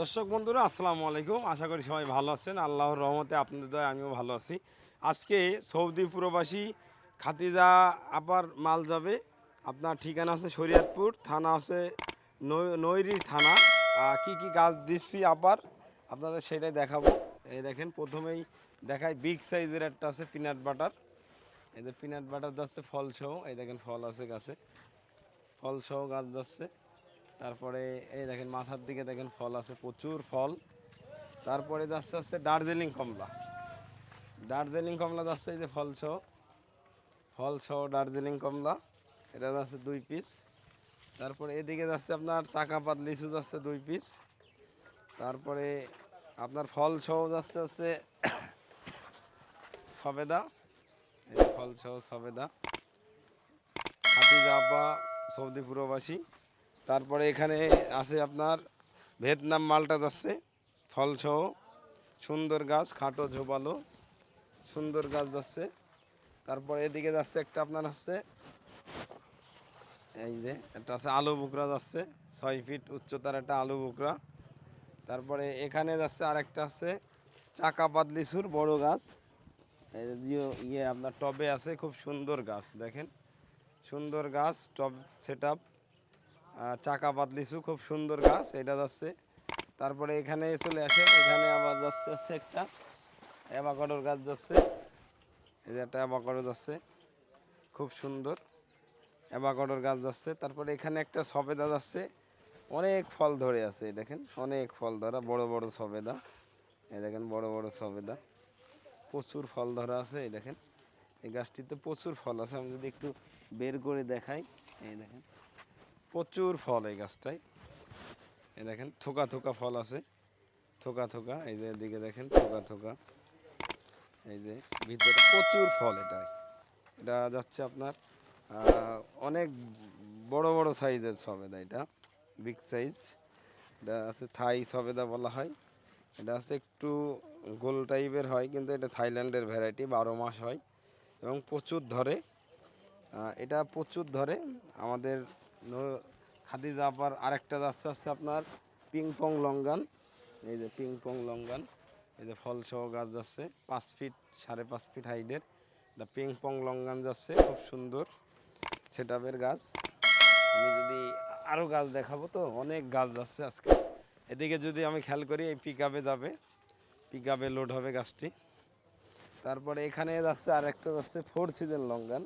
দর্শক বন্ধুরা, আসসালামু আলাইকুম। আশা করি সবাই ভালো আছেন। আল্লাহর রহমতে আপনাদের দয় আমিও ভালো আছি। আজকে সৌদি প্রবাসী খাতিজা আপার মাল যাবে। আপনার ঠিকানা আছে শরীয়তপুর, থানা আছে নৈরি থানা। কি কি গাছ দিচ্ছি আপার, আপনাদের সেটাই দেখাবো। এই দেখেন, প্রথমেই দেখায় বিগ সাইজের একটা আছে পিনাট বাটার এই পিনাট বাটার যাচ্ছে, ফল সহ। এই দেখেন, ফল আছে গাছে। ফল সহ গাছ যাচ্ছে। তারপরে এই দেখেন মাথার দিকে দেখেন ফল আছে, প্রচুর ফল। তারপরে যাচ্ছে হচ্ছে দার্জিলিং কমলা। দার্জিলিং কমলা যাচ্ছে এই যে ফল সহ ফল সহ দার্জিলিং কমলা, এটা যাচ্ছে দুই পিস তারপরে এদিকে যাচ্ছে আপনার চাকাপাত লিচু যাচ্ছে দুই পিস তারপরে আপনার ফল সহ যাচ্ছে হচ্ছে সবেদা। এই ফল সহ সবেদা। হাতিজা আপা সৌদি প্রবাসী। তারপরে এখানে আছে আপনার ভিয়েতনাম মালটা যাচ্ছে, ফল ফলসহ সুন্দর গাছ, খাটো ঝোপালো, সুন্দর গাছ যাচ্ছে। তারপরে এদিকে যাচ্ছে একটা আপনার হচ্ছে, এই যে একটা আছে আলু বুকরা যাচ্ছে, ছয় ফিট উচ্চতার একটা আলু বুকরা। তারপরে এখানে যাচ্ছে আর একটা আছে চাকা পাতলিচুর বড় গাছ। ইয়ে আপনার টবে আছে, খুব সুন্দর গাছ দেখেন। সুন্দর গাছ, টব সেট চাকা পাতলিচু খুব সুন্দর গাছ, এটা যাচ্ছে। তারপরে এখানে চলে আসে, এখানে আবার যাচ্ছে হচ্ছে একটা অ্যাভাকাডোর গাছ যাচ্ছে। এই যে একটা অ্যাভাকাডো যাচ্ছে, খুব সুন্দর অ্যাভাকাডোর গাছ যাচ্ছে। তারপরে এখানে একটা সবেদা যাচ্ছে, অনেক ফল ধরে আছে, দেখেন, অনেক ফল ধরা, বড় বড় সবেদা। এই দেখেন, বড় বড় সবেদা, প্রচুর ফল ধরা আছে, এই দেখেন। এই গাছটিতে প্রচুর ফল আছে, আমি যদি একটু বের করে দেখাই, এই দেখেন। প্রচুর ফল এই গাছটায়। এই দেখেন, থোকা থোকা ফল আছে। থোকা থোকা, এই যে এদিকে দেখেন, থোকা থোকা। এই যে ভিতরে প্রচুর ফল এটাই এটা যাচ্ছে আপনার অনেক বড় বড় সাইজের সবেদা এটা, বিগ সাইজ। এটা আছে থাই সবেদা বলা হয়। এটা আছে একটু গোল টাইপের হয়, কিন্তু এটা থাইল্যান্ডের ভ্যারাইটি, বারো মাস হয়। এবং প্রচুর ধরে। এটা প্রচুর ধরে। আমাদের খাদিজা আপার আরেকটা যাচ্ছে হচ্ছে আপনার, পিং পং লঙ্গান। এই যে পিং পং লঙ্গান, এই যে ফল সহ গাছ যাচ্ছে পাঁচ ফিট, সাড়ে পাঁচ ফিট হাইটের। এটা পিং পং লঙ্গান যাচ্ছে, খুব সুন্দর সেটাপের গাছ। আমি যদি আরও গাছ দেখাবো তো, অনেক গাছ যাচ্ছে আজকে। এদিকে যদি আমি খেয়াল করি, এই পিক যাবে। পিক লোড হবে গাছটি। তারপরে এখানে যাচ্ছে আর একটা যাচ্ছে four season longan.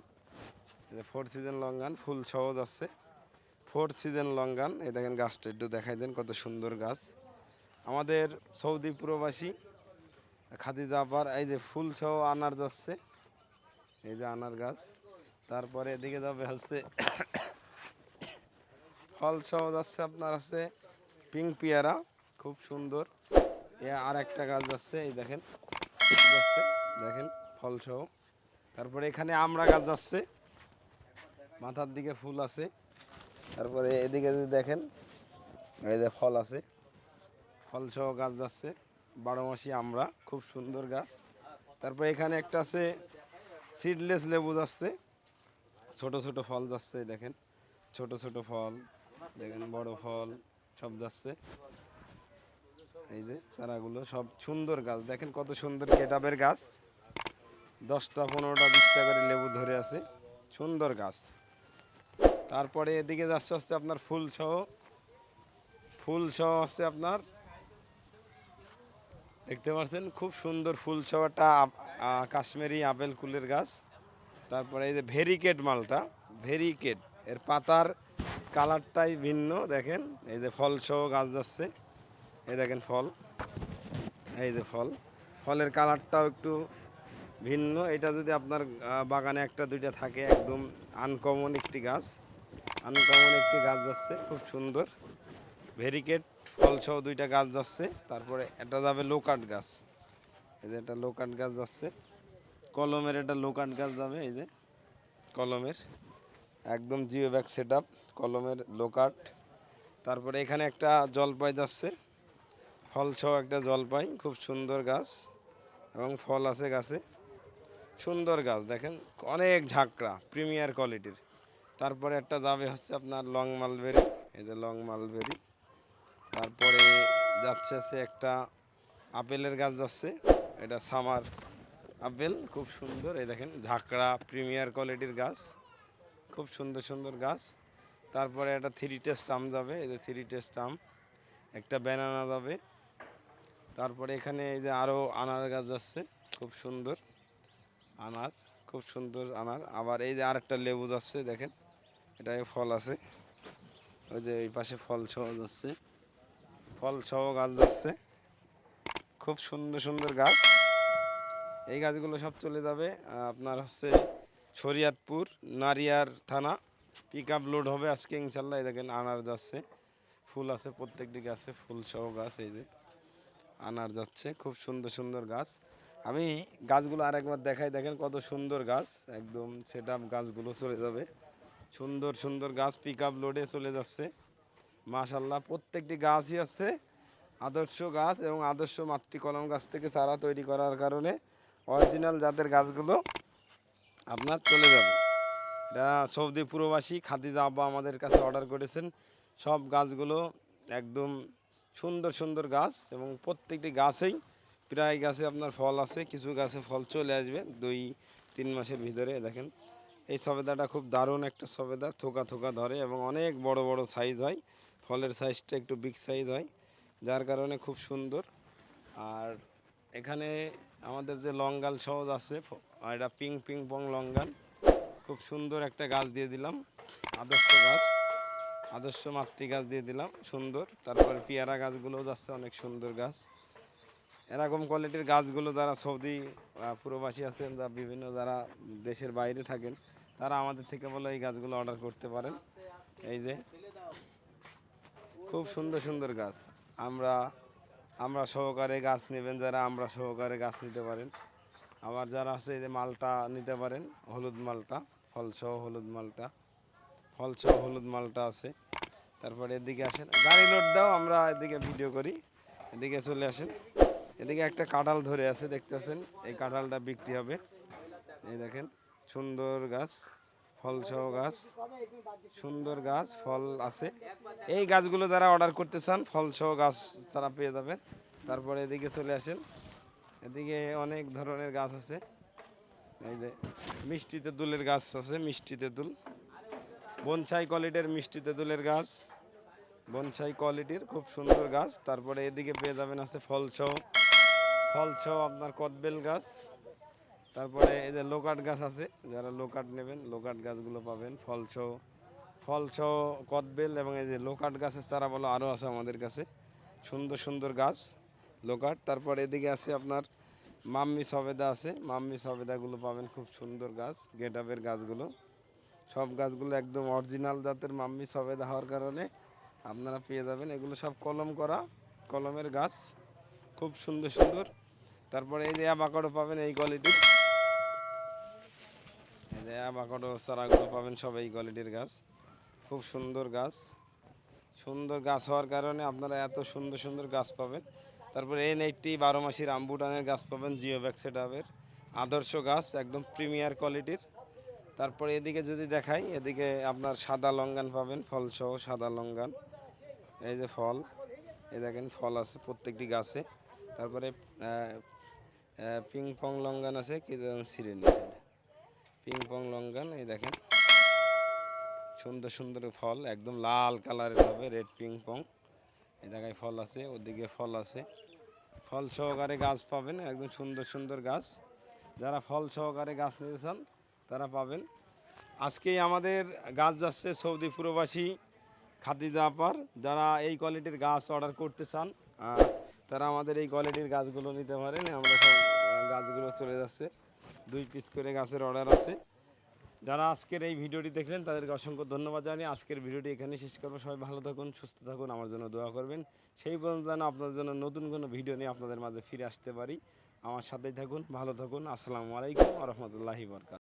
Four season longan, ফুল সহ যাচ্ছে ফোর সিজন লঙ্গান। এই দেখেন গাছটা, একটু দেখাই দেন কত সুন্দর গাছ। আমাদের সৌদি প্রবাসী, খাদিজা আপার এই যে ফুল সহ আনার যাচ্ছে। এই যে আনার গাছ। তারপরে এদিকে যাবে হচ্ছে, ফল সহ যাচ্ছে আপনার আছে পিঙ্ক পেয়ারা, খুব সুন্দর। এ আর একটা গাছ যাচ্ছে, এই দেখেন, যাচ্ছে, দেখেন ফল সহ। তারপরে এখানে আমড়া গাছ যাচ্ছে, মাথার দিকে ফুল আছে। তারপরে এদিকে যদি দেখেন, এই যে ফল আছে। ফল সহ গাছ যাচ্ছে বারো মাসি আমরা, খুব সুন্দর গাছ। তারপর এখানে একটা আছে সিডলেস লেবু যাচ্ছে। ছোট ছোট ফল যাচ্ছে দেখেন। ছোট ছোট ফল, দেখেন বড় ফল, সব যাচ্ছে। এই যে চারাগুলো সব সুন্দর গাছ। দেখেন কত সুন্দর কেটাবের গাছ। দশটা, পনেরোটা, বিশটা করে লেবু ধরে আছে। সুন্দর গাছ। তারপরে এদিকে যাচ্ছে হচ্ছে আপনার ফুল সহ। ফুল সহ হচ্ছে আপনার, দেখতে পাচ্ছেন খুব সুন্দর ফুল একটা কাশ্মীরি আপেল কুলের গাছ। তারপরে এই যে ভেরিকেট মালটা, ভেরিকেট, এর পাতার কালারটাই ভিন্ন, দেখেন। এই যে ফল সহ গাছ যাচ্ছে, এই দেখেন ফল, এই যে ফল। ফলের কালারটাও একটু ভিন্ন। এটা যদি আপনার বাগানে একটা, দুইটা থাকে, একদম আনকমন একটি গাছ। আনকমন একটি গাছ যাচ্ছে, খুব সুন্দর। ভেরিকেট ফল সহ দুইটা গাছ যাচ্ছে, তারপরে এটা যাবে লোকাট গাছ। এই যে একটা লোকাট গাছ যাচ্ছে, কলমের একটা লোকাট গাছ যাবে, এই যে কলমের। একদম জিও ব্যাগ সেট আপ কলমের লোকাট। তারপরে এখানে একটা জলপাই যাচ্ছে, ফল সহ একটা জলপাই, খুব সুন্দর গাছ। এবং ফল আছে গাছে, সুন্দর গাছ, দেখেন, অনেক ঝাঁকড়া, প্রিমিয়ার কোয়ালিটির। তারপরে একটা যাবে হচ্ছে আপনার লং মালবেরি, এই যে লং মালবেরি। তারপরে যাচ্ছে আছে একটা আপেলের গাছ যাচ্ছে, এটা সামার আপেল, খুব সুন্দর। এই দেখেন, ঝাঁকড়া প্রিমিয়ার কোয়ালিটির গাছ, খুব সুন্দর সুন্দর গাছ। তারপরে একটা থ্রি টেস্ট আম যাবে, এই যে থ্রি টেস্ট আম, একটা ব্যানানা যাবে। তারপরে এখানে এই যে আরও আনার গাছ যাচ্ছে, খুব সুন্দর। আনার, খুব সুন্দর আনার। আবার এই যে আরেকটা লেবু যাচ্ছে, দেখেন। এটায় ফল আছে। ওই যে এই পাশে ফল সহ যাচ্ছে। ফল সহ গাছ যাচ্ছে। খুব সুন্দর সুন্দর গাছ। এই গাছগুলো সব চলে যাবে আপনার হচ্ছে শরিয়াতপুর নারিয়ার থানা। পিক আপ লোড হবে আজকে, ইনশাল্লাহ। দেখেন আনার যাচ্ছে। ফুল আছে, প্রত্যেকটি গাছে ফুল সহ গাছ, এই যে আনার যাচ্ছে। খুব সুন্দর সুন্দর গাছ। আমি গাছগুলো আরেকবার দেখাই। দেখেন কত সুন্দর গাছ। একদম সেট গাছগুলো চলে যাবে। সুন্দর সুন্দর গাছ পিক আপ লোডে চলে যাচ্ছে। মাশাল্লাহ প্রত্যেকটি গাছই আছে, আদর্শ গাছ এবং আদর্শ মাতৃ কলম গাছ থেকে চারা তৈরি করার কারণে অরিজিনাল জাতের গাছগুলো আপনার চলে যাবে। এটা সৌদি পুরবাসী খাদিজা আব্বা আমাদের কাছে অর্ডার করেছেন। সব গাছগুলো একদম সুন্দর সুন্দর গাছ এবং প্রত্যেকটি গাছেই প্রায় গাছে আপনার ফল আছে, কিছু গাছে ফল চলে আসবে দুই, তিন মাসের ভিতরে, দেখেন। এই সবেদাটা খুব দারুণ একটা সবেদা, থোকা থোকা ধরে এবং অনেক বড় বড় সাইজ হয়। ফলের সাইজটা একটু বিগ সাইজ হয়, যার কারণে খুব সুন্দর। আর এখানে আমাদের যে লঙ্গাল সহজ আছে এটা পিং পিং পং লঙ্গাল। খুব সুন্দর একটা গাছ দিয়ে দিলাম, আদর্শ গাছ। আদর্শ মাতৃ গাছ দিয়ে দিলাম, সুন্দর। তারপরে পেয়ারা গাছগুলোও যাচ্ছে, অনেক সুন্দর গাছ। এরকম কোয়ালিটির গাছগুলো যারা সৌদি পুরবাসী আছেন, বা বিভিন্ন যারা দেশের বাইরে থাকেন তারা আমাদের থেকে বলে এই গাছগুলো অর্ডার করতে পারেন। এই যে, খুব সুন্দর সুন্দর গাছ। আমরা আমরা সহকারে গাছ নেবেন যারা, আমরা সহকারে গাছ নিতে পারেন। আবার যারা আছে এই যে মালটা নিতে পারেন, হলুদ মালটা, ফলসহ হলুদ মালটা, ফলসহ হলুদ মালটা আছে। তারপরে এদিকে আসেন, গাড়ি লোড দাও, আমরা এদিকে ভিডিও করি। এদিকে চলে আসেন। এদিকে একটা কাঁঠাল ধরে আছে, দেখতেছেন? এই কাঁঠালটা বিক্রি হবে। এই দেখেন সুন্দর গাছ ফলসহ গাছ, সুন্দর গাছ, ফল আছে। এই গাছগুলো যারা অর্ডার করতে চান ফলসহ গাছ তারা পেয়ে যাবেন। তারপরে এদিকে চলে আসেন। এদিকে অনেক ধরনের গাছ আছে। এই যে মিষ্টি তেঁতুলের গাছ আছে, মিষ্টি তেঁতুল। বনসাই কোয়ালিটির মিষ্টি তেঁতুলের গাছ। বনসাই কোয়ালিটির খুব সুন্দর গাছ। তারপরে এদিকে পেয়ে যাবেন আছে ফলসহ ফলসহ আপনার কদবেল গাছ। তারপরে এই যে লোকাট গাছ আছে, যারা লোকাট নেবেন, লোকাট গাছগুলো পাবেন ফলসহ ফলসহ কদবেল এবং এই যে লোকাট গাছের চারা বলো আরও আছে আমাদের কাছে। সুন্দর সুন্দর গাছ, লোকাট। তারপর এদিকে আছে আপনার মাম্মি সবেদা আছে, মাম্মি সবেদাগুলো পাবেন, খুব সুন্দর গাছ গেট আপের গাছগুলো। সব গাছগুলো একদম অরিজিনাল জাতের মাম্মি সবেদা হওয়ার কারণে আপনারা পেয়ে যাবেন। এগুলো সব কলম করা, কলমের গাছ, খুব সুন্দর সুন্দর। তারপরে এই যে অ্যাবাকাডো পাবেন, এই কোয়ালিটির অ্যাবাকাডো চারাগুলো পাবেন সব এই কোয়ালিটির গাছ। খুব সুন্দর গাছ। সুন্দর গাছ হওয়ার কারণে আপনারা এত সুন্দর সুন্দর গাছ পাবেন। তারপরে এন এইটটি বারো মাসি আম্বুটানের গাছ পাবেন জিও ব্যাক সেটআপের আদর্শ গাছ, একদম প্রিমিয়ার কোয়ালিটির তারপরে এদিকে যদি দেখাই, এদিকে আপনার সাদা লঙ্গান পাবেন, ফলসহ সাদা লঙ্গান। এই যে ফল, এই দেখেন ফল আছে প্রত্যেকটি গাছে। তারপরে পিং পং লঙ্গান আছে, কি যেন ছিঁড়ে নিয়েছে পিং পং লঙ্গান এই দেখেন। সুন্দর সুন্দর ফল, একদম লাল কালারের হবে রেড পিং পং এই জায়গায় ফল আছে, ওদিকে ফল আছে। ফল সহকারে গাছ পাবেন, একদম সুন্দর সুন্দর গাছ। যারা ফল সহকারে গাছ নিতে চান, তারা পাবেন। আজকেই আমাদের গাছ যাচ্ছে সৌদি প্রবাসী খাদিজা আপার। যারা এই কোয়ালিটির গাছ অর্ডার করতে চান তারা আমাদের এই কোয়ালিটির গাছগুলো নিতে পারেন। আমরা সব গাছগুলো চলে যাচ্ছে। দুই পিস করে গাছের অর্ডার আছে। যারা আজকের এই ভিডিওটি দেখলেন, তাদেরকে অসংখ্য ধন্যবাদ জানিয়ে আজকের ভিডিওটি এখানে শেষ করব। সবাই ভালো থাকুন, সুস্থ থাকুন, আমার জন্য দোয়া করবেন। সেই পর্যন্ত যেন আপনার জন্য নতুন কোনো ভিডিও নিয়ে আপনাদের মাঝে ফিরে আসতে পারি। আমার সাথেই থাকুন, ভালো থাকুন। আসসালামু আলাইকুম রহমতুল্লাহি বরকাত